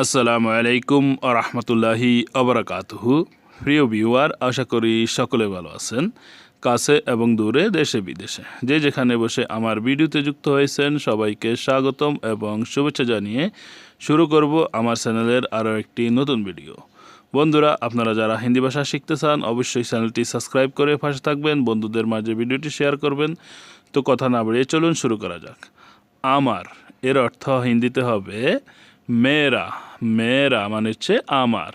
আসসালামু আলাইকুম রহমতুল্লাহি আবরাকাতহু। প্রিয় ভিউয়ার, আশা করি সকলে ভালো আছেন, কাছে এবং দূরে, দেশে, বিদেশে। যে যেখানে বসে আমার ভিডিওতে যুক্ত হয়েছেন, সবাইকে স্বাগতম এবং শুভেচ্ছা জানিয়ে শুরু করব আমার চ্যানেলের আরও একটি নতুন ভিডিও। বন্ধুরা, আপনারা যারা হিন্দি ভাষা শিখতে চান, অবশ্যই চ্যানেলটি সাবস্ক্রাইব করে পাশে থাকবেন, বন্ধুদের মাঝে ভিডিওটি শেয়ার করবেন। তো কথা না বাড়িয়ে চলুন শুরু করা যাক। আমার এর অর্থ হিন্দিতে হবে মেরা মেরা মানে হচ্ছে আমার।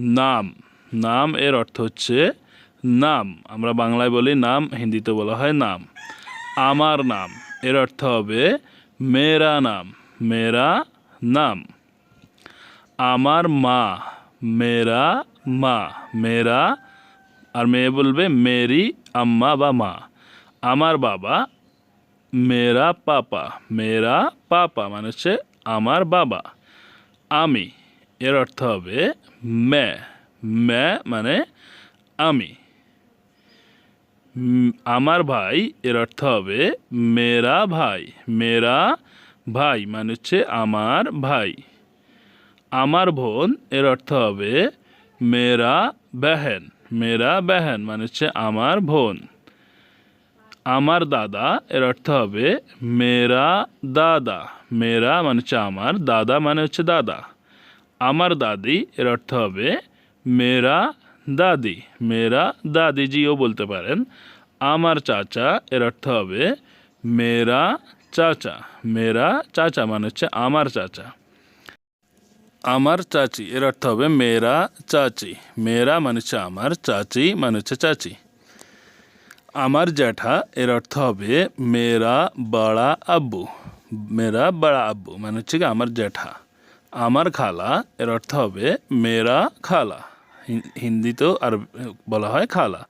নাম নাম এর অর্থ হচ্ছে নাম। আমরা বাংলায় বলি নাম, হিন্দিতে বলা হয় নাম। আমার নাম, এর অর্থ হবে মেরা নাম মেরা নাম। আমার মা মেরা মা মেরা আর মেয়ে বলবে মেরি আম্মা বা মা। আমার বাবা মেরা পাপা মেরা পাপা মানে হচ্ছে আমার বাবা। আমি, এর অর্থ হবে মে। মে মানে আমি। আমার ভাই, এর অর্থ হবে মেরা ভাই। মেরা ভাই মানে হচ্ছে আমার ভাই। আমার বোন, এর অর্থ হবে মেরা বেহেন। মেরা বেহেন মানে হচ্ছে আমার বোন। আমার দাদা, এর অর্থ হবে মেরা দাদা। মেরা মানে হচ্ছে আমার, দাদা মানে হচ্ছে দাদা। আমার দাদি, এর অর্থ হবে মেরা দাদি। মেরা দাদিজিও বলতে পারেন। আমার চাচা, এর অর্থ হবে মেরা চাচা। মেরা চাচা মানে হচ্ছে আমার চাচা। আমার চাচি, এর অর্থ হবে মেরা চাচি। মেরা মানে হচ্ছে আমার, চাচি মানে হচ্ছে চাচি। আমার জ্যাঠা, এর অর্থ হবে মেরা বড়া আব্বু। মেরা বড়া আব্বু মানে হচ্ছে কি আমার জ্যাঠা। আমার খালা, এর অর্থ হবে মেরা খালা। হিন্দিতেও আর বলা হয় খালা।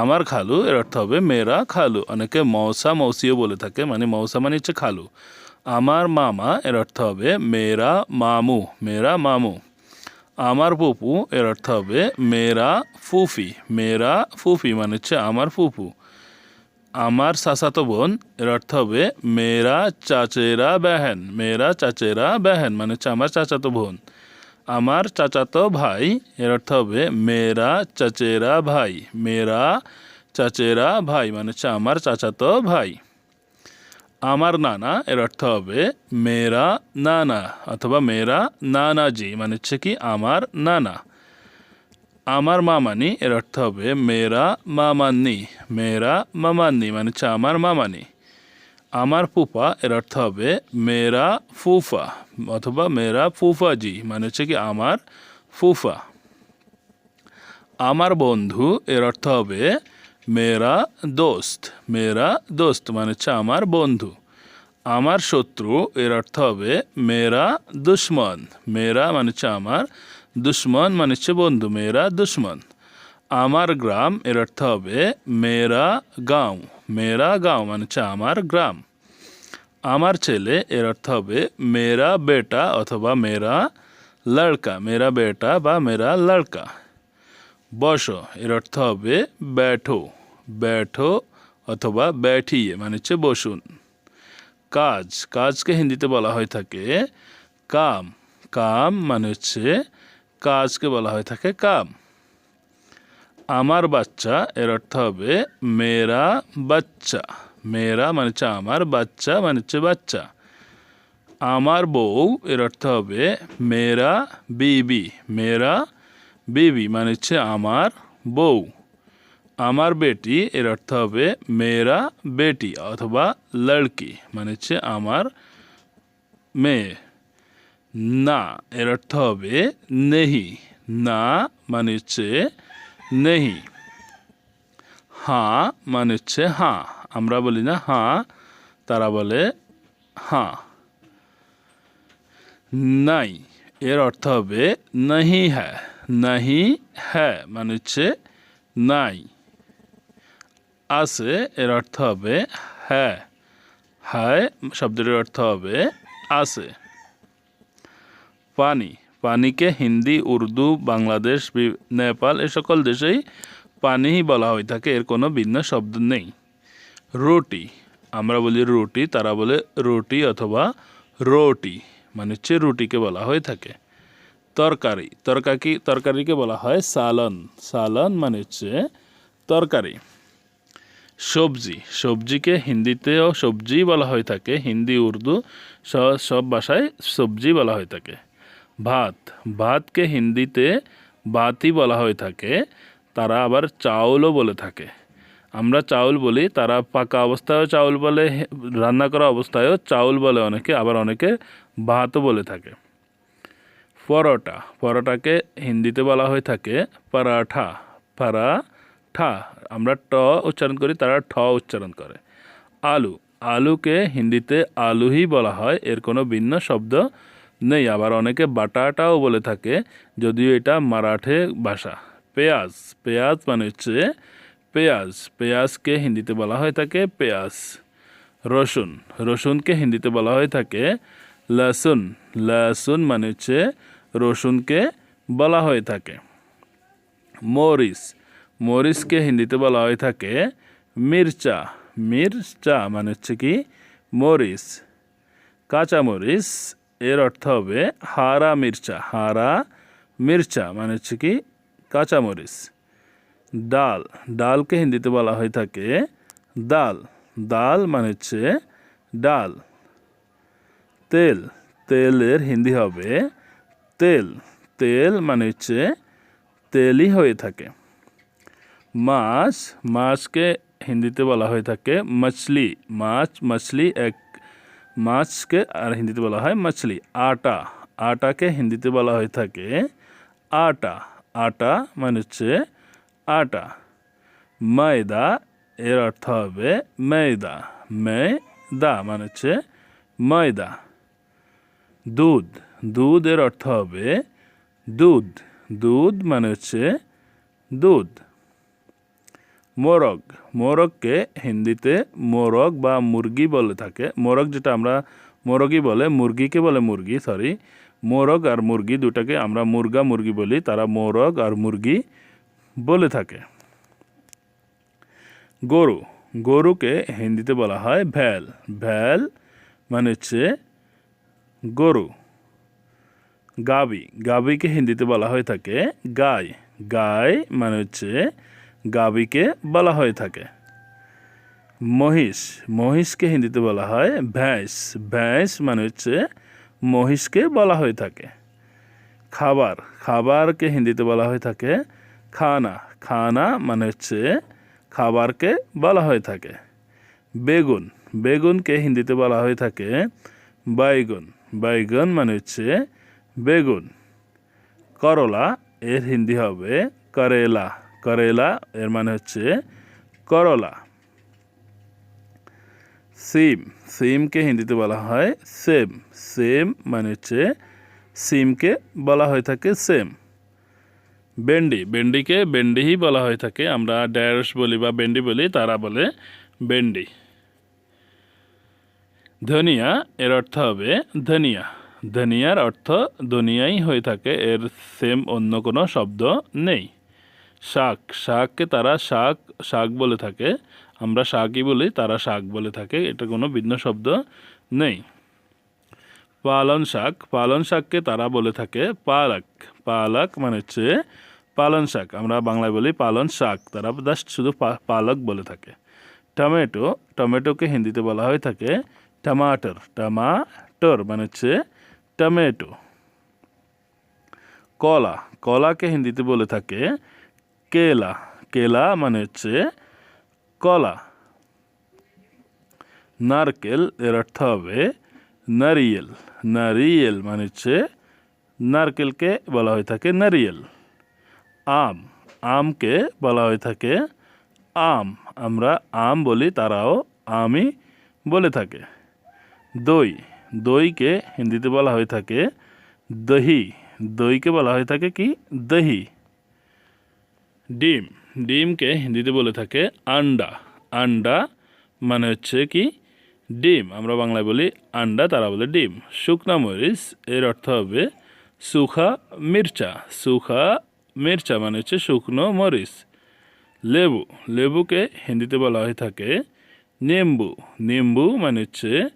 আমার খালু, এর অর্থ হবে মেরা খালু। অনেকে মৌসা মৌসিও বলে থাকে মানে মৌসা মানে হচ্ছে খালু। আমার মামা, এর অর্থ হবে মেরা মামু মেরা মামু। আমার ফুপু, এর অর্থ হবে মেরা ফুফি মেরা ফুফি মানে হচ্ছে আমার ফুফু আমার চাচাতো বোন, এর অর্থ হবে মেরা চাচেরা বেহেন, মেয়েরা চাচেরা বেহেন মানে হচ্ছে আমার চাচাতো বোন। আমার চাচাতো ভাই, এর অর্থ হবে মেয়েরা চাচেরা ভাই মেরা চাচেরা ভাই মানে হচ্ছে আমার চাচাতো ভাই। আমার নানা, এর অর্থ হবে মেরা নানা, অথবা মেরা নানাজি মানে হচ্ছে কি আমার নানা। আমার মামানি, এর অর্থ হবে মেরা মামান্নি মেরা মামান্নি মানে হচ্ছে আমার মামানি। আমার ফুফা, এর অর্থ হবে মেরা ফুফা, অথবা মেরা ফুফাজি মানে হচ্ছে কি আমার ফুফা। আমার বন্ধু, এর অর্থ হবে মেরা দোস্ত মেরা দোস্ত মানে হচ্ছে আমার বন্ধু। আমার শত্রু, এর অর্থ হবে মেরা দুশ্মন মেরা মানে হচ্ছে আমার দুশ্মন মানে হচ্ছে বন্ধু, মেয়েরা দুশ্মন। আমার গ্রাম, এর অর্থ হবে মেয়েরা গাঁও। মেয়েরা গাঁও মানে হচ্ছে আমার গ্রাম। আমার ছেলে, এর অর্থ হবে মেয়েরা বেটা অথবা মেয়েরা লড়কা। মেয়েরা বেটা বা মেয়েরা লড়কা। বসো, এর অর্থ হবে ব্যাঠো। ব্যাঠো অথবা ব্যাঠিয়ে মানে হচ্ছে বসুন। কাজ, কাজকে হিন্দিতে বলা হয়ে থাকে কাম। কাম মানে হচ্ছে কাজকে বলা হয়ে থাকে কাম। আমার বাচ্চা, এর অর্থ হবে মেরা বাচ্চা। মেরা মানে হচ্ছে আমার বাচ্চা মানে হচ্ছে বাচ্চা। আমার বউ, এর অর্থ হবে মেরা বিবি। মেরা বিবি মানে হচ্ছে আমার বউ। আমার বেটি, এর অর্থ হবে মেরা বেটি অথবা লড়কি মানে হচ্ছে আমার মেয়ে। না, এর অর্থ হবে নেহি। না মানে হচ্ছে নেহি। হাঁ মানে হচ্ছে হাঁ। আমরা বলি না হাঁ, তারা বলে হাঁ। নাই, এর অর্থ হবে নাহি হ্যাঁ। নাহি হ্যাঁ মানে হচ্ছে নাই। আছে, এর অর্থ হবে হ্যাঁ। হ্যাঁ শব্দটির অর্থ হবে আছে। পানি। পানিকে হিন্দি, উর্দু, বাংলাদেশ নেপাল এ সকল দেশেই পানিই বলা হয়ে থাকে, এর কোনো ভিন্ন শব্দ নেই। রুটি, আমরা বলি রুটি, তারা বলে রুটি অথবা রোটি মানে হচ্ছে রুটিকে বলা হয়ে থাকে। তরকারি তরকারি তরকারিকে বলা হয় সালন। সালন মানে হচ্ছে তরকারি। সবজি, সবজিকে হিন্দিতেও সবজি বলা হয়ে থাকে, হিন্দি, উর্দু সব ভাষায় সবজি বলা হয়ে থাকে। ভাত। ভাতকে হিন্দিতে ভাতই বলা হয়ে থাকে, তারা আবার চাউলও বলে থাকে। আমরা চাউল বলি, তারা পাকা অবস্থায়ও চাউল বলে, রান্না করা অবস্থায়ও চাউল বলে অনেকে, আবার অনেকে ভাতও বলে থাকে। পরোটা। পরোটাকে হিন্দিতে বলা হয়ে থাকে পরাঠা। পরাঠা। আমরা ট উচ্চারণ করি, তারা ঠ উচ্চারণ করে। আলু। আলুকে হিন্দিতে আলুই বলা হয়, এর কোনো ভিন্ন শব্দ নেই, আবার অনেকে বাটাটাও বলে থাকে, যদিও এটা মারাঠে ভাষা। পেঁয়াজ পেঁয়াজ মানে হচ্ছে পেঁয়াজ। পেঁয়াজকে হিন্দিতে বলা হয়ে থাকে পেঁয়াজ। রসুন রসুনকে হিন্দিতে বলা হয়ে থাকে লসুন। লসুন মানে হচ্ছে রসুনকে বলা হয়ে থাকে। মরিচ মরিচকে হিন্দিতে বলা হয়ে থাকে মির্চা। মির্চা মানে হচ্ছে কি মরিচ। কাঁচা মরিচ এর অর্থ হবে হারা মির্চা হারা মির্চা মানে হচ্ছে কি কাঁচামরিচ। ডাল, ডালকে হিন্দিতে বলা হয়ে থাকে ডাল। ডাল মানে হচ্ছে ডাল। তেল, তেলের হিন্দি হবে তেল। তেল মানে হচ্ছে তেলই হয়ে থাকে। মাছ, মাছকে হিন্দিতে বলা হয়ে থাকে মছলি। মাছ, মছলি এক মাছকে আর হিন্দিতে বলা হয় মাছলি। আটা। আটাকে হিন্দিতে বলা হয়ে থাকে আটা। আটা মানে হচ্ছে আটা। ময়দা এর অর্থ হবে ময়দা। ময়দা মানে হচ্ছে ময়দা। দুধ। দুধ এর অর্থ হবে দুধ। দুধ মানে হচ্ছে দুধ। মোরগ। মোরগকে হিন্দিতে মোরগ বা মুরগি বলে থাকে। মোরগ যেটা আমরা, মোরগই বলে, মুরগিকে বলে মুরগি সরি মোরগ আর মুরগি দুটাকে আমরা মুরগা মুরগি বলি, তারা মোরগ আর মুরগি বলে থাকে। গরু। গরুকে হিন্দিতে বলা হয় ভ্যাল ভ্যাল মানে হচ্ছে গরু। গাবি। গাবিকে হিন্দিতে বলা হয়ে থাকে গাই। গাই মানে হচ্ছে গাবিকে বলা হয়ে থাকে। মহিষ, মহিষকে হিন্দিতে বলা হয় ভ্যাঁস ভ্যাঁস মানে হচ্ছে মহিষকে বলা হয়ে থাকে। খাবার, খাবারকে হিন্দিতে বলা হয়ে থাকে খানা। খানা মানে হচ্ছে খাবারকে বলা হয়ে থাকে। বেগুন, বেগুনকে হিন্দিতে বলা হয়ে থাকে বাইগুন। বাইগুন মানে হচ্ছে বেগুন। করলা, এর হিন্দি হবে করেলা। করেলা, এর মানে হচ্ছে করলা। সিম, সিমকে হিন্দিতে বলা হয় সেম। সেম মানে হচ্ছে সিমকে বলা হয়ে থাকে সেম। বেন্ডি, বেন্ডিকে বেন্ডিই বলা হয়ে থাকে। আমরা ড্যাশ বলি বা বেন্ডি বলি, তারা বলে বেন্ডি। ধনিয়া, এর অর্থ হবে ধনিয়া। ধনিয়ার অর্থ দুনিয়াই হয়ে থাকে। এর সেম অন্য কোনো শব্দ নেই। শাক, শাককে তারা শাক শাক বলে থাকে। আমরা শাকই বলি, তারা শাক বলে থাকে। এটা কোনো ভিন্ন শব্দ নেই। পালন শাক পালন শাককে তারা বলে থাকে পালক। পালক মানে হচ্ছে পালন শাক। আমরা বাংলায় বলি পালন শাক। তারা জাস্ট শুধু পালক বলে থাকে। টমেটো, টমেটোকে হিন্দিতে বলা হয়ে থাকে টমাটর। টমাটর মানে হচ্ছে টমেটো। কলা, কলাকে হিন্দিতে বলে থাকে কেলা কেলা মানে হচ্ছে কলা। নারকেল এর অর্থ হবে নারিয়েল। নারিয়েল মানে হচ্ছে নারকেলকে বলা হয়ে থাকে নারিয়েল। আম, আমকে বলা হয়ে থাকে আম। আমরা আম বলি, তারাও আমই বলে থাকে। দই, দইকে হিন্দিতে বলা হয়ে থাকে দহি। দইকে বলা হয়ে থাকে কি? দহি। ডিম। ডিমকে হিন্দিতে বলে থাকে আন্ডা। আন্ডা মানে হচ্ছে কি? ডিম। আমরা বাংলায় বলি আন্ডা, তারা বলে ডিম। শুকনা মরিচ, এর অর্থ হবে সুখা মির্চা। সুখা মির্চা মানে হচ্ছে শুকনো মরিচ। লেবু। লেবুকে হিন্দিতে বলা হয়ে থাকে নিম্বু। নিম্বু মানে হচ্ছে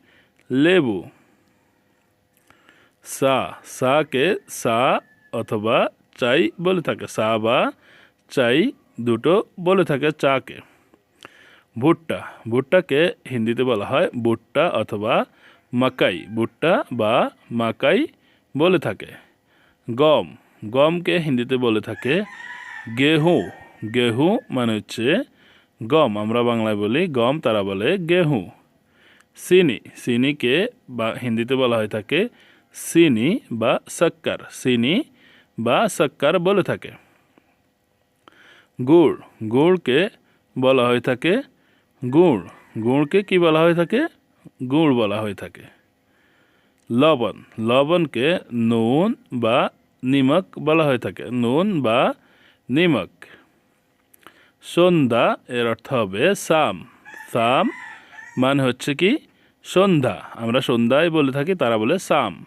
লেবু। সা। সাকে সা অথবা চাই বলে থাকে। সা বা চাই দুটো বলে থাকে চাকে। ভুট্টা। ভুট্টাকে হিন্দিতে বলা হয় ভুট্টা অথবা মাকাই। ভুট্টা বা মাকাই বলে থাকে। গম। গমকে হিন্দিতে বলে থাকে গেহু। গেহু মানে হচ্ছে গম। আমরা বাংলায় বলি গম, তারা বলে গেহু। চিনি চিনিকে বা হিন্দিতে বলা হয়ে থাকে চিনি বা শক্কর চিনি বা শক্কর বলে থাকে। গুড়। গুড়কে বলা হয়ে থাকে গুড়। গুড়কে কি বলা হয়ে থাকে? গুড় বলা হয়ে থাকে। লবণ। লবণকে নুন বা নিমক বলা হয়ে থাকে। নুন বা নিমক। সন্ধ্যা এর অর্থ হবে সাম। সাম মানে হচ্ছে কি? সন্ধ্যা। আমরা সন্ধ্যায় বলে থাকি, তারা বলে সাম।